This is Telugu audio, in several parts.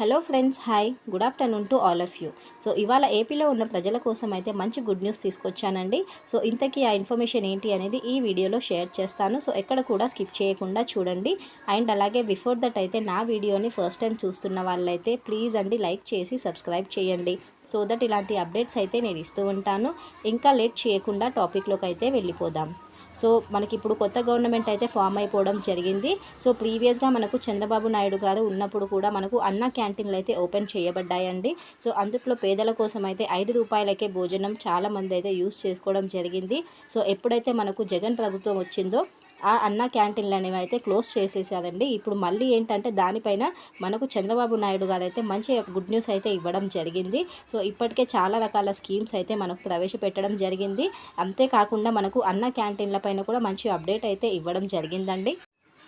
Hello friends hi. Good afternoon to all of you. So ఇవాళ ఏపీలో ఉన్న ప్రజల కోసం అయితే మంచి గుడ్ న్యూస్ తీసుకొచ్చానండి. సో ఇంతకీ ఆ ఇన్ఫర్మేషన్ ఏంటి అనేది ఈ వీడియోలో షేర్ చేస్తాను. సో ఎక్కడ కూడా స్కిప్ చేయకుండా చూడండి. అండ్ అలాగే బిఫోర్ దట్ అయితే నా వీడియోని ఫస్ట్ టైం చూస్తున్న వాళ్ళైతే ప్లీజ్ అండి లైక్ చేసి సబ్స్క్రైబ్ చేయండి. సో దట్ ఇలాంటి అప్డేట్స్ అయితే నేను ఇస్తూ ఉంటాను. ఇంకా లేట్ చేయకుండా టాపిక్లోకి అయితే వెళ్ళిపోదాం. సో మనకి ఇప్పుడు కొత్త గవర్నమెంట్ అయితే ఫామ్ అయిపోవడం జరిగింది. సో ప్రీవియస్గా మనకు చంద్రబాబు నాయుడు గారు ఉన్నప్పుడు కూడా మనకు అన్న క్యాంటీన్లు అయితే ఓపెన్ చేయబడ్డాయండి. సో అందుట్లో పేదల కోసం అయితే ఐదు రూపాయలకే భోజనం చాలామంది అయితే యూస్ చేసుకోవడం జరిగింది. సో ఎప్పుడైతే మనకు జగన్ ప్రభుత్వం వచ్చిందో ఆ అన్న క్యాంటీన్లు అనేవి అయితే క్లోజ్ చేసేసారండి. ఇప్పుడు మళ్ళీ ఏంటంటే దానిపైన మనకు చంద్రబాబు నాయుడు గారు అయితే మంచి గుడ్ న్యూస్ అయితే ఇవ్వడం జరిగింది. సో ఇప్పటికే చాలా రకాల స్కీమ్స్ అయితే మనకు ప్రవేశపెట్టడం జరిగింది. అంతేకాకుండా మనకు అన్న క్యాంటీన్ల పైన కూడా మంచి అప్డేట్ అయితే ఇవ్వడం జరిగిందండి.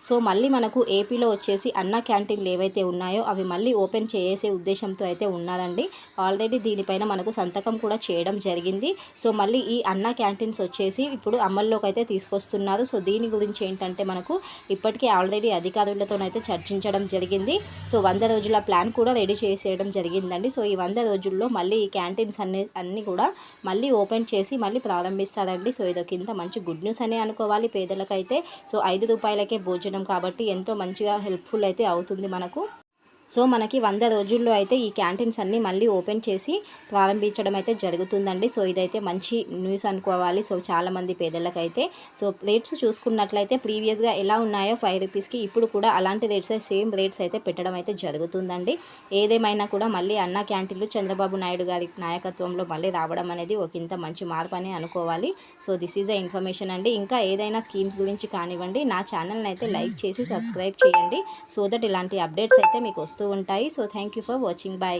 సో మళ్ళీ మనకు ఏపీలో వచ్చేసి అన్న క్యాంటీన్లు ఏవైతే ఉన్నాయో అవి మళ్ళీ ఓపెన్ చేసే ఉద్దేశంతో అయితే ఉన్నారండి. ఆల్రెడీ దీనిపైన మనకు సంతకం కూడా చేయడం జరిగింది. సో మళ్ళీ ఈ అన్న క్యాంటీన్స్ వచ్చేసి ఇప్పుడు అమల్లోకి అయితే తీసుకొస్తున్నారు. సో దీని గురించి ఏంటంటే మనకు ఇప్పటికే ఆల్రెడీ అధికారులతోనైతే చర్చించడం జరిగింది. సో వంద రోజుల ప్లాన్ కూడా రెడీ చేసేయడం జరిగిందండి. సో ఈ వంద రోజుల్లో మళ్ళీ ఈ క్యాంటీన్స్ అన్ని అన్నీ కూడా మళ్ళీ ఓపెన్ చేసి మళ్ళీ ప్రారంభిస్తారండి. సో ఇదొక ఇంత మంచి గుడ్ న్యూస్ అనే అనుకోవాలి పేదలకైతే. సో ఐదు రూపాయలకే భోజనం కాబట్టి ఎంతో మంచిగా హెల్ప్ఫుల్ అయితే అవుతుంది మనకు. సో మనకి వంద రోజుల్లో అయితే ఈ క్యాంటీన్స్ అన్నీ మళ్ళీ ఓపెన్ చేసి ప్రారంభించడం అయితే జరుగుతుందండి. సో ఇదైతే మంచి న్యూస్ అనుకోవాలి. సో చాలామంది పేదలకైతే సో రేట్స్ చూసుకున్నట్లయితే ప్రీవియస్గా ఎలా ఉన్నాయో ఫైవ్ రూపీస్కి ఇప్పుడు కూడా అలాంటి రేట్స్ సేమ్ రేట్స్ అయితే పెట్టడం అయితే జరుగుతుందండి. ఏదేమైనా కూడా మళ్ళీ అన్న క్యాంటీన్లు చంద్రబాబు నాయుడు గారి నాయకత్వంలో మళ్ళీ రావడం అనేది ఒక ఇంత మంచి మార్పు అని అనుకోవాలి. So this is a information అండి. ఇంకా ఏదైనా స్కీమ్స్ గురించి కానివ్వండి నా ఛానల్ని అయితే లైక్ చేసి సబ్స్క్రైబ్ చేయండి. సో దట్ ఇలాంటి అప్డేట్స్ అయితే మీకు వస్తూ ఉంటాయి so thank you for watching bye